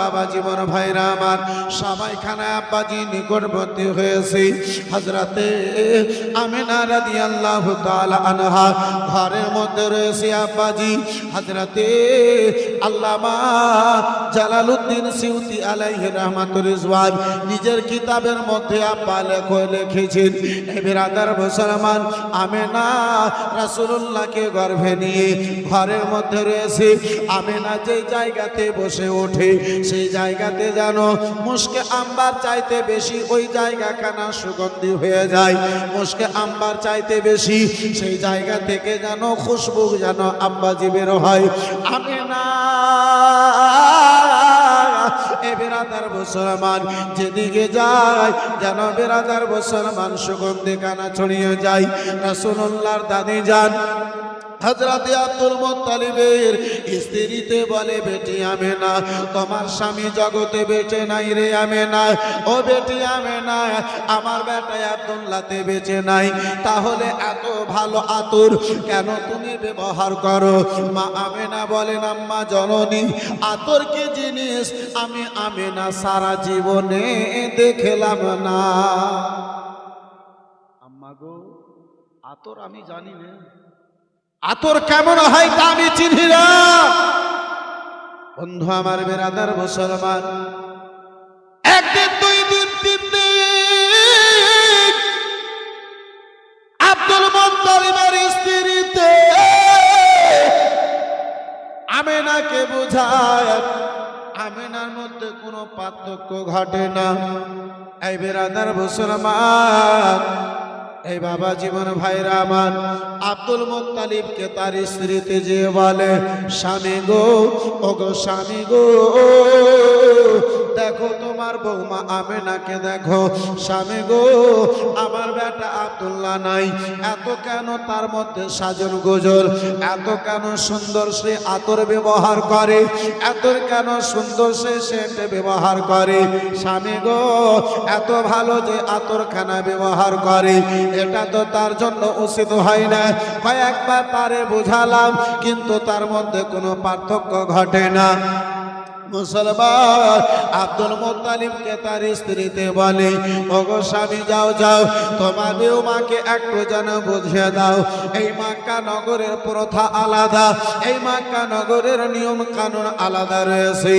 বাবা জীবন ভাইরা আমার সবাই খানা আব্বাজি নিকটবর্তী হয়েছে। হজরতে আমিনা রাদি আল্লাহ আনহা ঘরের মধ্যে রয়েছে আব্বাজি। হজরতে আল্লামা জালালউদ্দিন সিউতি আলাইহি রহমাতুল ইসওয়াব নিজের কিতাবের মধ্যে আব্বা লেখো লিখেছেন বিরাদার মুসলমান, আমেনা রাসূলুল্লাহকে গর্ভে নিয়ে ঘরের মধ্যে রয়েছে। আমেনা যে জায়গাতে বসে ওঠে সেই জায়গাতে যেন মুশকে আম্বার চাইতে বেশি ওই জায়গা জায়গাখানা সুগন্ধি হয়ে যায়। মুশকে আম্বার চাইতে বেশি সেই জায়গা থেকে যেন খুশবু যেন আব্বাজি বের হয়। আমেনা এ বেরাদার মুসলমান, যেদিকে যায় যেন মুসলমান সুগন্ধি কানা ছড়িয়ে যায়। রাসূলুল্লাহর দাদি যান হজরতে আব্দুল মোত্তালিবের স্ত্রীতে বলে, বেটি আমে না তোমার স্বামী জগতে বেঁচে নাই রে আমে না ও বেটি আমে না আমার বেটায় আব্দুল্লাতে বেঁচে নাই। তাহলে এত ভালো আতুর কেন তুমি ব্যবহার করো? মা আমে না বলেন, আম্মা জননী, আতর কি জিনিস? আমি আমে না সারা জীবনে দেখলাম না। আম্মা গো, আতর আমি জানি না। আতর কেমন হয় তা আমি চিনি না। বন্ধু আমার বেরাদার মুসলমান একদিন দুই দিন তিন দিন আব্দুল মোত্তালিবের স্ত্রীতে আমেনাকে বোঝায় আমেনার মধ্যে কোনো পার্থক্য ঘটে না। এই বেরাদার মুসলমান এই বাবা জীবন ভাইরা আমার, আব্দুল মোত্তালিবকে তার স্ত্রীতে যে বলে, স্বামী গো ও গো স্বামী গো, দেখো তোমার বৌমা আমেনাকে দেখো, স্বামী গো, আমার বেটা আব্দুল্লাহ নাই। এত কেন তার মধ্যে সাজন গোজল? এত কেন সুন্দর সে আতর ব্যবহার করে? এত কেন সুন্দর সে সেন্ট ব্যবহার করে? স্বামী গো, এত ভালো যে আতরখানা ব্যবহার করে। এটা তো তার জন্য উচিত হয় না। কয়েকবার তারে বুঝালাম, কিন্তু তার মধ্যে কোনো পার্থক্য ঘটে না। মুসলমান। আব্দুল মোত্তালিবকে তার স্ত্রীতে বলে, ওগো স্বামী, যাও যাও, তোমাদেরও মাকে একটু যেন বুঝিয়ে দাও। এই মাক্কা নগরের প্রথা আলাদা, এই মাক্কা নগরের নিয়ম কানুন আলাদা রয়েছে।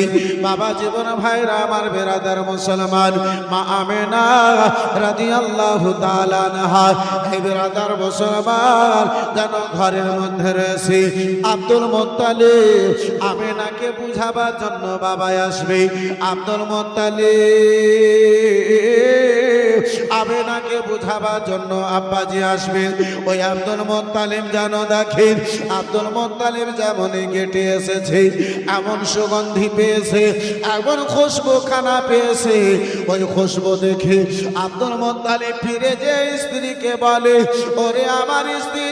বাবা জীবন ভাইরা, আমার বেরাদার মুসলমান, মা আমেনা রাদি আল্লাহ তালানহা এই বেরাদার মুসলমান যেন ঘরের মধ্যে রয়েছে। আব্দুল মোত্তালিব আমেনাকে বুঝাবার জন্য বাবা আসবে। আব্দুল মোত্তালিব। আমেনাকে বুঝাবার জন্য আব্বাজি আসবে ওই আব্দুল মোত্তালিম যেন দেখেন আব্দুল মোত্তালিম যেমন গেটে এসেছে, এমন সুগন্ধি পেয়েছে, এমন খুশবু খানা পেয়েছে। ওই খুশবু দেখে আব্দুল মোত্তালিব ফিরে যে স্ত্রীকে বলে, ওরে আমার স্ত্রী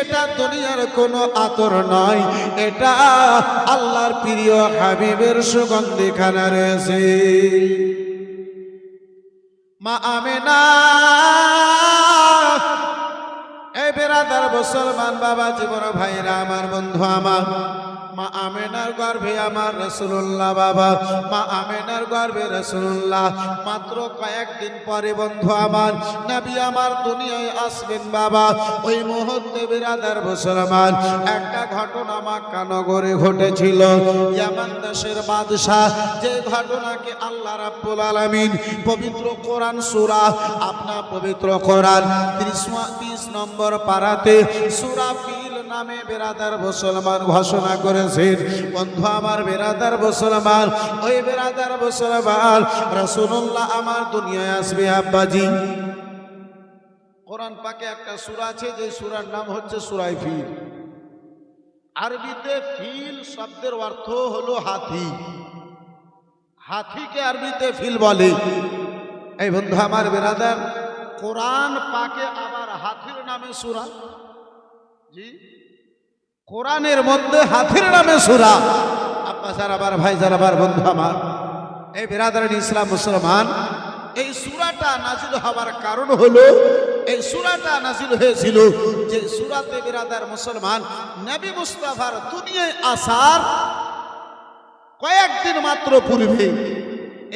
এটা দুনিয়ার কোনো আতর নয়। এটা আল্লাহর প্রিয় হাবিবের সুগন্ধি খানা রয়েছে। মা আমেনা, এই বেড়াদার মুসলমান বাবা, জীবন ভাইরা, আমার বন্ধু, আমার মা আমেনার গর্ভে আমার রসুল্লাহ বাবা, মা আমেনার গর্ভে রসুল্লাহ মাত্র কয়েকদিন পরে বন্ধু আমার, নবী আমার দুনিয়ায় আসবেন বাবা। ওই মুহূর্তে বিরাদার মুসলমান, একটা ঘটনা মাক্কা নগরে ঘটেছিল। ইয়ামান দেশের বাদশাহ, যে ঘটনাকে আল্লাহ রাব্বুল আলামিন পবিত্র কোরআন সূরা, আপনার পবিত্র কোরআন 30 নম্বর পারাতে সূরা ফিল নামে বেরাদার মুসলমান ঘোষণা করেছেন। বন্ধু, আমার বেরাদার মুসলমান, ওই বেরাদার মুসলমান, রাসূলুল্লাহ আমার দুনিয়ায় আসবে, আব্বাজি। কোরআন পাকে একটা সূরা আছে, যে সূরার নাম হচ্ছে সুরাই ফিল। আরবিতে ফিল শব্দের অর্থ হলো হাতি। হাতিকে আরবিতে ফিল বলে। এই বন্ধু, আমার বেরাদার, কোরআন পাকে আবার হাতির নামে সূরা। জি? কোরআনের মধ্যে হাতির নামে সুরা। আপা যারা আবার ভাই যারা আবার বন্ধু আমার, এই বেরাদার ইসলাম মুসলমান, এই সুরাটা নাজিল হবার কারণ হলো, এই সুরাটা নাজিল হয়েছিল যে সুরাতে বিরাদার মুসলমান নবী মুস্তাফার দুনিয়ায় আসার কয়েকদিন মাত্র পূর্বে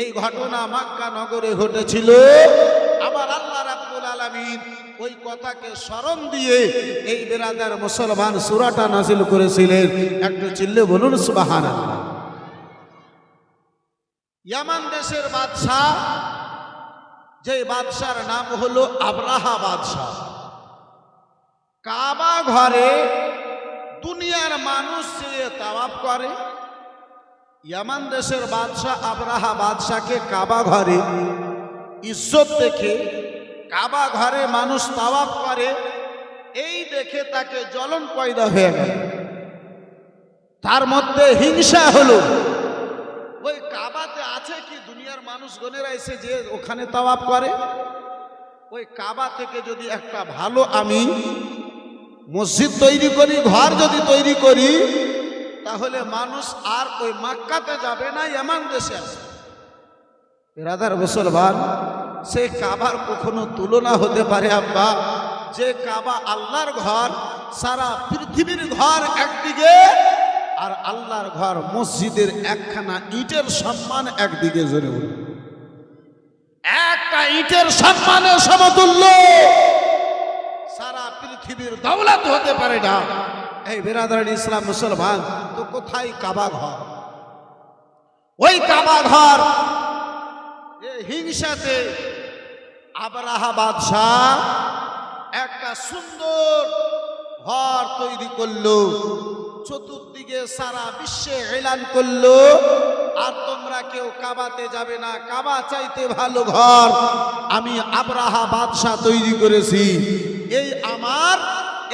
এই ঘটনা মাক্কা নগরে ঘটেছিল। আমার আল্লাহ আলামিন ওই কথাকে স্মরণ দিয়ে এই বেরাদার মুসলমান সুরাটা নাজিল করেছিলেন। একটু চিল্লে বলুন, সুবহানাল্লাহ। ইয়ামান দেশের বাদশাহ, যে বাদশার নাম হলো আবরাহা বাদশাহ। কাবা ঘরে দুনিয়ার মানুষ চেয়ে তাওয়াব করে, ইয়ামান দেশের বাদশাহ আবরাহা বাদশাকে কাবা ঘরে ইজ্জত দেখে কাবা ঘরে মানুষ তাওয়াব করে, এই দেখে তাকে জ্বলন পয়দা হয়ে গেল। তার মধ্যে হিংসা হলো। ওই কাবাতে আছে কি দুনিয়ার মানুষ গনেরা এসে যে ওখানে তাওয়াব করে? ওই কাবা থেকে যদি একটা ভালো আমি মসজিদ তৈরি করি, ঘর যদি তৈরি করি, তাহলে মানুষ আর ওই মাক্কাতে যাবে না, এমন দেশে আসে রাধার মুসলমান সে কাবার কখনো তুলনা হতে পারে, আব্বা। যে কাবা আল্লাহর ঘর, সারা পৃথিবীর ঘর একদিকে, আর আল্লাহর ঘর মসজিদের একখানা ইটের সম্মান একদিকে জোরে উঠল একটা ইটের সম্মানে সমতুল্য। সারা পৃথিবীর দৌলত হতে পারে না। এই বেরাদার ইসলাম মুসলমান, তো কোথায় কাবা ঘর? ওই কাবা ঘর হিংসাতে আবরাহা বাদশাহ একটা সুন্দর ঘর তৈরি করল। চতুর্দিকে সারা বিশ্বে এলান করল। আর তোমরা কেউ কাবাতে যাবে না। কাবা চাইতে ভালো ঘর আমি আবরাহা বাদশাহ তৈরি করেছি। এই আমার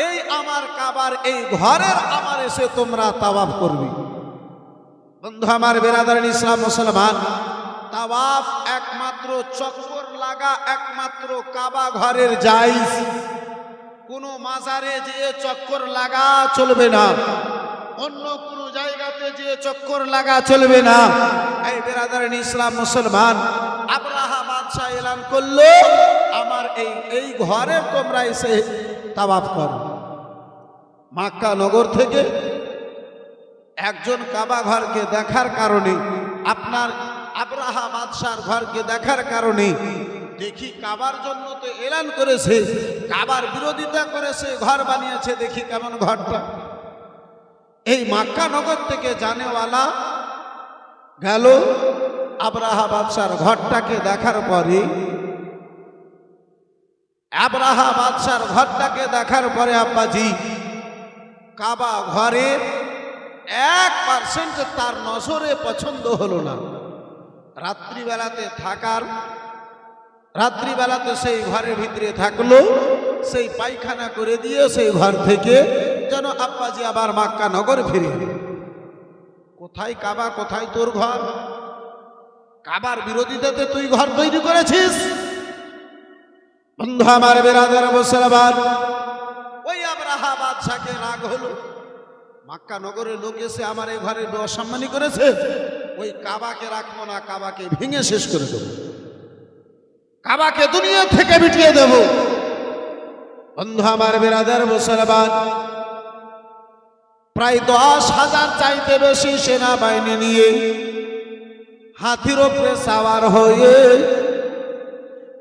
এই আমার কাবার, এই ঘরের আমার এসে তোমরা তাওয়াফ করবি। বন্ধু আমার বেরাদার ইসলাম মুসলমান, তাওয়াফ একমাত্র চক্কর লাগা একমাত্র কাবা ঘরের জাইজ। কোনো মাজারে যেয়ে চক্কর লাগা চলবে না। অন্য কোনো জায়গাতে যে চক্কর লাগা চলবে না। এই বেরাদার ইসলাম মুসলমান, আবরাহা বাদশাহ এলান করল, আমার এই এই ঘরে তোমরা এসে তাওয়াফ করো। মাক্কা নগর থেকে একজন কাবা ঘরকে দেখার কারণে, আপনার আবরাহা বাদশার ঘরকে দেখার কারণে দেখি কাবার জন্য তো এলান করেছে, কাবার বিরোধিতা করেছে, ঘর বানিয়েছে, দেখি কেমন ঘরটা। এই মাক্কা নগর থেকে জানেওয়ালা গেল আবরাহা বাদশার ঘরটাকে দেখার পরে। আবরাহা বাদশার ঘরটাকে দেখার পরে আব্বাজি, কাবা ঘরের এক পার্সেন্ট তার নজরে পছন্দ হলো না। রাত্রিবেলাতে থাকার রাত্রিবেলাতে সেই ঘরের ভিতরে থাকল, সেই পায়খানা করে দিয়ে সেই ঘর থেকে যেন আব্বাজি আবার মাক্কা নগর ফিরে। কোথায় কাবা, কোথায় তোর ঘর? কাবার বিরোধিতাতে তুই ঘর তৈরি করেছিস? বন্ধু আমার বেরাদের মুসলমান, ওই আবরাহা বাদশাকে রাগ হলো। মাক্কা নগরের লোক এসে আমার এই ঘরে অসম্মানী করেছে। ওই কাবাকে রাখব না, কাবাকে ভেঙে শেষ করে দেবো। কাবাকে দুনিয়া থেকে মিটিয়ে দেব। বন্ধু আমার বেরাদের মুসলমান, প্রায় দশ হাজার চাইতে বেশি সেনাবাহিনী নিয়ে হাতির ওপরে সাওয়ার হয়ে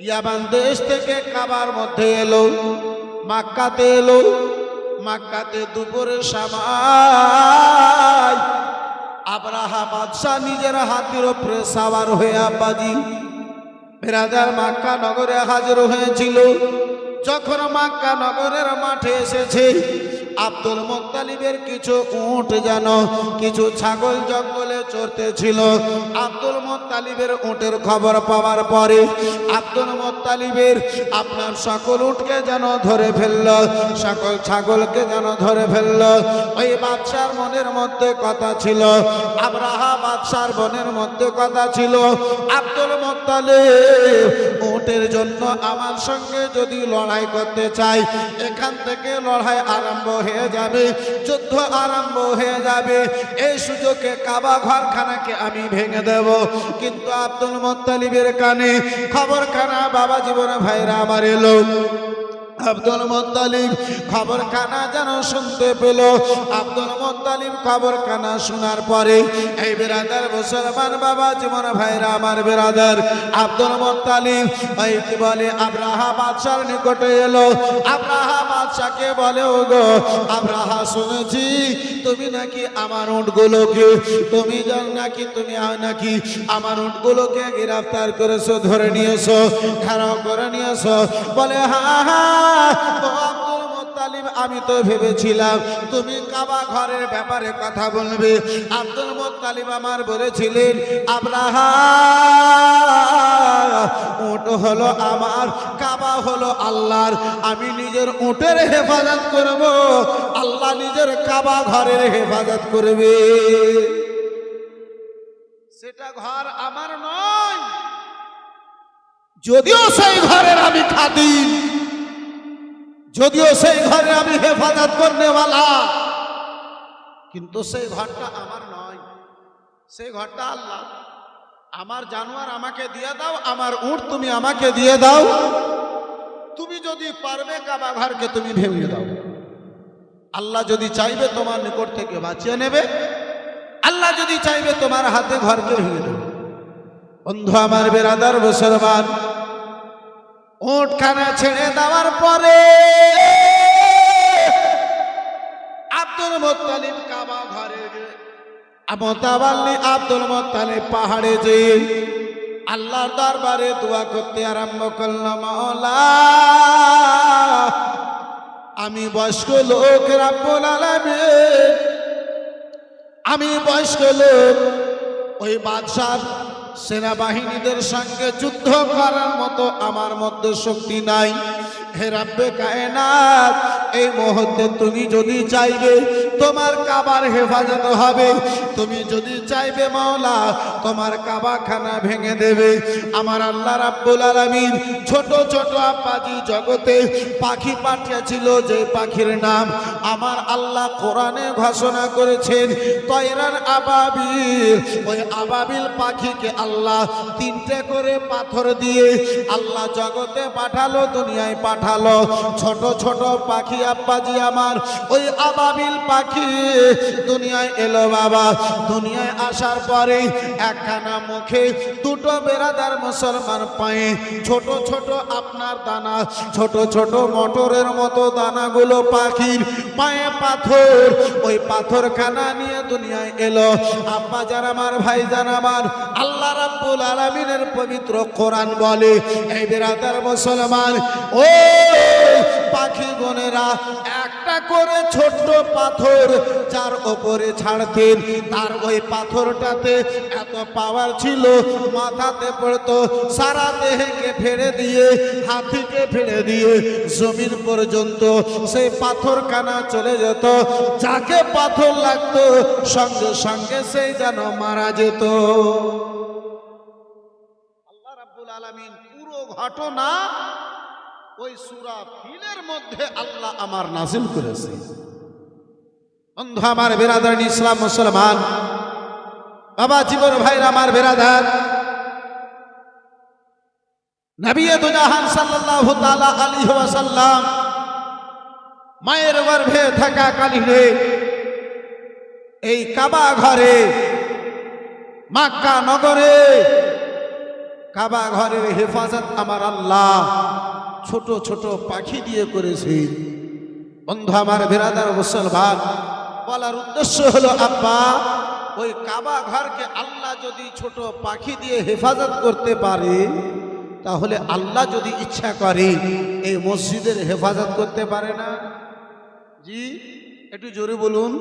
ইয়াবান দেশ থেকে কাবার মধ্যে এলো, মাক্কাতে এলো। মাক্কাতে দুপুরে সামাই আবরাহা বাদশাহ নিজের হাতির ওপরে সাওয়ার হয়ে আব্বাজি বেরাদার মাক্কা নগরে হাজির হয়েছিল। যখন মাক্কা নগরের মাঠে এসেছে আব্দুল মোত্তালিবের কিছু উট যেন, কিছু ছাগল জঙ্গলে চড়তে ছিল আব্দুল মোত্তালিবের উটের খবর পাওয়ার পরে আব্দুল মোত্তালিবের আপনার সকল উটকে যেন ধরে ফেলল, সকল ছাগলকে যেন ধরে ফেলল। ওই বাদশার মনের মধ্যে কথা ছিল আব্রাহা বাদশার মনের মধ্যে কথা ছিল, আব্দুল মোত্তালিব, উটের জন্য আমার সঙ্গে যদি লড়াই করতে চাই, এখান থেকে লড়াই আরম্ভ হয়ে যাবে, যুদ্ধ আরম্ভ হয়ে যাবে। এই সুযোগে কাবা ঘরখানাকে আমি ভেঙে দেব। কিন্তু আব্দুল মোত্তালিবের কানে খবরখানা বাবা জীবনে ভাইরা আমার এলো। আব্দুল মোত্তালিব খবর খানা যেন শুনতে পেল। আব্দুল মোত্তালিব খবর খানা শোনার পরে, এই বেরাদার মুসলমান বাবা, জীবন ভাইরা আমার বেরাদার। আব্দুল মোত্তালিব এই কি বলে, আব্রাহা বাদশার নিকটে এলো। আব্রাহা বাদশাকে বলে ও গো আব্রাহা শুনেছি, তুমি নাকি আমার উটগুলোকে, তুমি জান নাকি, তুমি নাকি আমার উটগুলোকে গ্রেফতার করেছ, ধরে নিয়েছো খারাপ করে নিয়েছো। বলে, হা হা আমি তো ভেবেছিলাম তুমি কাবা ঘরের ব্যাপারে কথা বলবে। আব্দুল মোত্তালিব আমার বলেছিলেন উট হলো আমার, কাবা হলো আল্লাহর। আমি নিজের উটের হেফাজত করব, আল্লাহ নিজের কাবা ঘরের হেফাজত করবে। সেটা ঘর আমার নয়, যদিও সেই ঘরের আমি খাদিম। যদিও সেই ঘরে আমি হেফাজত করনেওয়ালা, কিন্তু সেই ঘরটা আমার নয়। সেই ঘরটা আল্লাহ। আমার জানোয়ার আমাকে দিয়ে দাও, আমার উট তুমি আমাকে দিয়ে দাও। তুমি যদি পারবে কাবা ঘরকে তুমি ভেঙে দাও। আল্লাহ যদি চাইবে তোমার নিকট থেকে বাঁচিয়ে নেবে, আল্লাহ যদি চাইবে তোমার হাতে ঘরকে ভেঙে দেবে। বন্ধু আমার বেরাদার, মুসলমান উটখানা ছেড়ে দেওয়ার পরে আব্দুল মোত্তালিব কাবা ঘরে আব্দুল মোত্তালিব পাহাড়ে যে আল্লাহর দরবারে দোয়া করতে আরম্ভ করলাম আমি বয়স্ক লোক রাব্বুল আলামিন। আমি বয়স্ক লোক। ওই বাদশাহ সেনাবাহিনীদের সঙ্গে যুদ্ধ করার মতো আমার মধ্যে শক্তি নাই। হে রাব্বে কায়নাত, এই মুহূর্তে তুমি যদি চাইবে তোমার কাবার হেফাজত হবে। তুমি যদি চাইবে মাওলা, তোমার কাবাখানা ভেঙে দেবে। আমার আল্লাহ রাব্বুল আলামিন ছোট ছোট আপাজি জগতে পাখি পাঠিয়েছিল যে পাখির নাম। আমার আল্লাহ কোরআনে ঘোষণা করেছেন তয়রান আবাবিল। ওই আবাবিল পাখিকে আল্লাহ তিনটে করে পাথর দিয়ে আল্লাহ জগতে পাঠালো, দুনিয়ায় পাঠালো। ছোট ছোট পাখি আব্বাজি আমার, ওই আবাবিল পাখি দুনিয়ায় এলো বাবা। দুনিয়ায় আসার পরে একখানা মুখে দুটো বেরাদার মুসলমান পায়ে ছোট ছোট আপনার দানা, ছোট ছোট মটরের মতো দানাগুলো পাখির পায়ে পাথর। ওই পাথর খানা নিয়ে দুনিয়ায় এলো। আব্বা যার আমার, ভাই যান আমার, আল্লাহ রাব্বুল আলামিনের পবিত্র কোরআন বলে, এই বেরাদার মুসলমান ও পাখি বোনেরা, একটা করে ছোট্ট পাথর যার ওপরে ছাড়তেন তার ওই পাথরটাতে এত পাওয়ার ছিল, মাথাতে পড়তো, সারা দেহকে ফেলে দিয়ে, হাতিকে ফেলে দিয়ে জমির পর্যন্ত সেই পাথর কানা চলে যেত। যাকে পাথর লাগতো, সঙ্গে সঙ্গে সেই যেন মারা যেত। আল্লাহ রাব্বুল আলামিন পুরো ঘটনা ওই সূরা ফিলের মধ্যে আল্লাহ আমার নাজিল করেছে। বন্ধু, আমার বেরাদার ইসলাম মুসলমান, বাবা জীবন ভাইরা আমার বেরাদার, নবী দুজাহান সাল্লাল্লাহু তাআলা আলাইহি ওয়াসাল্লাম মায়ের গর্ভে থাকা কালীনে এই কাবা ঘরে, মাক্কা নগরে, কাবা ঘরের হেফাজত আমার আল্লাহ। ছোট ছোট পাখি দিয়ে করেছে। বন্ধু আমার বেরাদার মুসলমান, বলার উদ্দেশ্য হলো, আব্বা, ওই কাবা ঘরকে আল্লাহ যদি ছোট পাখি দিয়ে হেফাজত করতে পারে, তাহলে আল্লাহ যদি ইচ্ছা করে, এই মসজিদের হেফাজত করতে পারে না। জি, একটু জোরে বলুন।